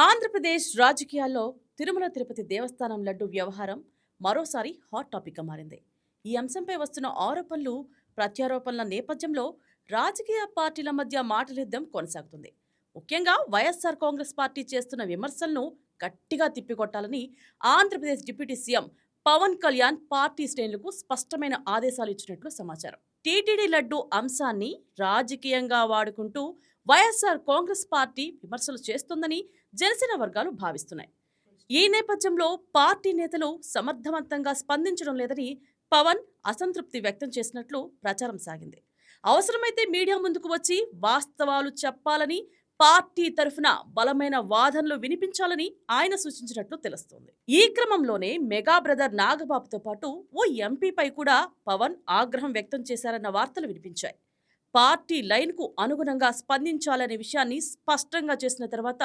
ఆంధ్రప్రదేశ్ రాజకీయాల్లో తిరుమల తిరుపతి దేవస్థానం లడ్డు వ్యవహారం మరోసారి హాట్ టాపిక్గా మారింది. ఈ అంశంపై వస్తున్న ఆరోపణలు ప్రత్యారోపణల నేపథ్యంలో రాజకీయ పార్టీల మధ్య మాటలిద్దం కొనసాగుతుంది. ముఖ్యంగా వైఎస్ఆర్ కాంగ్రెస్ పార్టీ చేస్తున్న విమర్శలను గట్టిగా తిప్పికొట్టాలని Andhra Pradesh deputy CM Pawan Kalyan party శ్రేణులకు స్పష్టమైన ఆదేశాలు ఇచ్చినట్లు సమాచారం. టీటీడీ లడ్డు అంశాన్ని రాజకీయంగా వాడుకుంటూ వైఎస్ఆర్ కాంగ్రెస్ పార్టీ విమర్శలు చేస్తుందని జనసేన వర్గాలు భావిస్తున్నాయి. ఈ నేపథ్యంలో పార్టీ నేతలు సమర్థవంతంగా స్పందించడం లేదని పవన్ అసంతృప్తి వ్యక్తం చేసినట్లు ప్రచారం సాగింది. అవసరమైతే మీడియా ముందుకు వచ్చి వాస్తవాలు చెప్పాలని పార్టీ తరఫున బలమైన వాదనలు వినిపించాలని ఆయన సూచించినట్లు తెలుస్తోంది. ఈ క్రమంలోనే మెగా బ్రదర్ నాగబాబుతో పాటు ఓ ఎంపీపై కూడా పవన్ ఆగ్రహం వ్యక్తం చేశారన్న వార్తలు వినిపించాయి. పార్టీ లైన్కు అనుగుణంగా స్పందించాలనే విషయాన్ని స్పష్టంగా చేసిన తర్వాత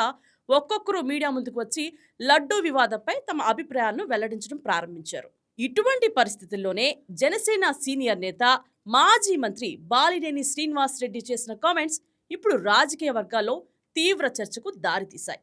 ఒక్కొక్కరు మీడియా ముందుకు వచ్చి లడ్డూ వివాదంపై తమ అభిప్రాయాలను వెల్లడించడం ప్రారంభించారు. ఇటువంటి పరిస్థితుల్లోనే జనసేన సీనియర్ నేత మాజీ మంత్రి బాలినేని శ్రీనివాస్ రెడ్డి చేసిన కామెంట్స్ ఇప్పుడు రాజకీయ వర్గాల్లో తీవ్ర చర్చకు దారితీశాయి.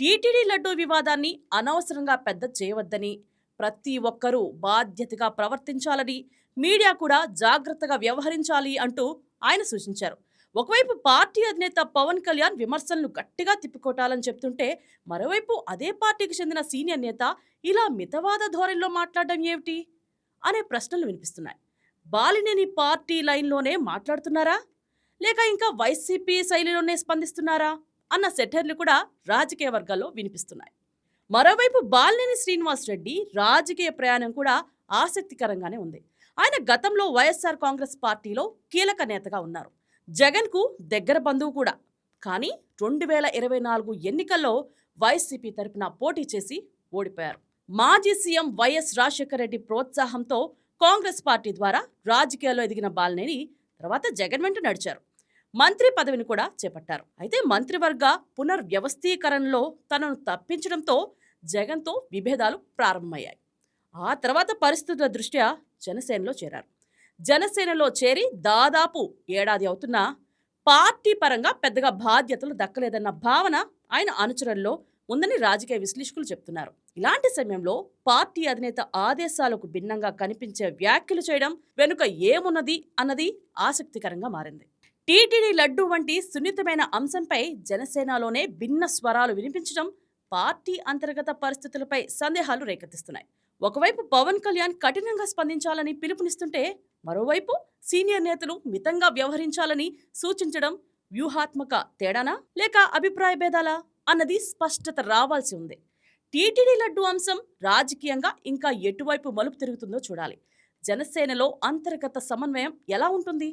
టీటీడీ లడ్డూ వివాదాన్ని అనవసరంగా పెద్ద చేయవద్దని ప్రతి ఒక్కరూ బాధ్యతగా ప్రవర్తించాలని మీడియా కూడా జాగ్రత్తగా వ్యవహరించాలి అంటూ ఆయన సూచించారు. ఒకవైపు పార్టీ అధినేత పవన్ కళ్యాణ్ విమర్శలను గట్టిగా తిప్పికొట్టాలని చెప్తుంటే మరోవైపు అదే పార్టీకి చెందిన సీనియర్ నేత ఇలా మితవాద ధోరణిలో మాట్లాడడం ఏమిటి? అనే ప్రశ్నలు వినిపిస్తున్నాయి. బాలినేని పార్టీ లైన్లోనే మాట్లాడుతున్నారా? లేక ఇంకా వైసీపీ శైలిలోనే స్పందిస్తున్నారా? అన్న సెటర్లు కూడా రాజకీయ వర్గాల్లో వినిపిస్తున్నాయి. మరోవైపు బాలినేని శ్రీనివాస్ రెడ్డి రాజకీయ ప్రయాణం కూడా ఆసక్తికరంగానే ఉంది. ఆయన గతంలో వైఎస్ఆర్ కాంగ్రెస్ పార్టీలో కీలక నేతగా ఉన్నారు. జగన్కు దగ్గర బంధువు కూడా. కానీ రెండు వేల ఇరవై నాలుగు ఎన్నికల్లో వైసీపీ తరపున పోటీ చేసి ఓడిపోయారు. మాజీ సీఎం వైఎస్ రాజశేఖర రెడ్డి ప్రోత్సాహంతో కాంగ్రెస్ పార్టీ ద్వారా రాజకీయాల్లో ఎదిగిన బాలనేని తర్వాత జగన్ వెంట నడిచారు. మంత్రి పదవిని కూడా చేపట్టారు. అయితే మంత్రివర్గ పునర్వ్యవస్థీకరణలో తనను తప్పించడంతో జగన్తో విభేదాలు ప్రారంభమయ్యాయి. ఆ తర్వాత పరిస్థితుల దృష్ట్యా జనసేనలో చేరారు. జనసేనలో చేరి దాదాపు ఏడాది అవుతున్నా పార్టీ పరంగా పెద్దగా బాధ్యతలు దక్కలేదన్న భావన ఆయన అనుచరుల్లో ఉందని రాజకీయ విశ్లేషకులు చెప్తున్నారు. ఇలాంటి సమయంలో పార్టీ అధినేత ఆదేశాలకు భిన్నంగా కనిపించే వ్యాఖ్యలు చేయడం వెనుక ఏమున్నది అన్నది ఆసక్తికరంగా మారింది. టీటీడీ లడ్డు వంటి సున్నితమైన అంశంపై జనసేనలోనే భిన్న స్వరాలు వినిపించడం పార్టీ అంతర్గత పరిస్థితులపై సందేహాలు రేకెత్తిస్తున్నాయి. ఒకవైపు పవన్ కళ్యాణ్ కఠినంగా స్పందించాలని పిలుపునిస్తుంటే మరోవైపు సీనియర్ నేతలు మితంగా వ్యవహరించాలని సూచించడం వ్యూహాత్మక తేడానా లేక అభిప్రాయ భేదాలా అన్నది స్పష్టత రావాల్సి ఉంది. టీటీడీ లడ్డు అంశం రాజకీయంగా ఇంకా ఎటువైపు మలుపు తిరుగుతుందో చూడాలి. జనసేనలో అంతర్గత సమన్వయం ఎలా ఉంటుంది?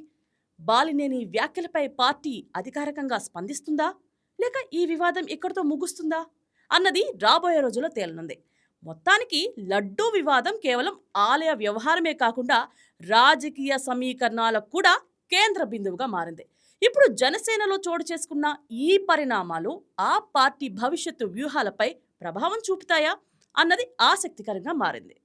బాలినేని వ్యాఖ్యలపై పార్టీ అధికారికంగా స్పందిస్తుందా? లేక ఈ వివాదం ఇక్కడితో ముగుస్తుందా? అన్నది రాబోయే రోజుల్లో తేలనుంది. మొత్తానికి లడ్డూ వివాదం కేవలం ఆలయ వ్యవహారమే కాకుండా రాజకీయ సమీకరణాలకు కూడా కేంద్ర బిందువుగా మారింది. ఇప్పుడు జనసేనలో చోటు చేసుకున్న ఈ పరిణామాలు ఆ పార్టీ భవిష్యత్తు వ్యూహాలపై ప్రభావం చూపుతాయా అన్నది ఆసక్తికరంగా మారింది.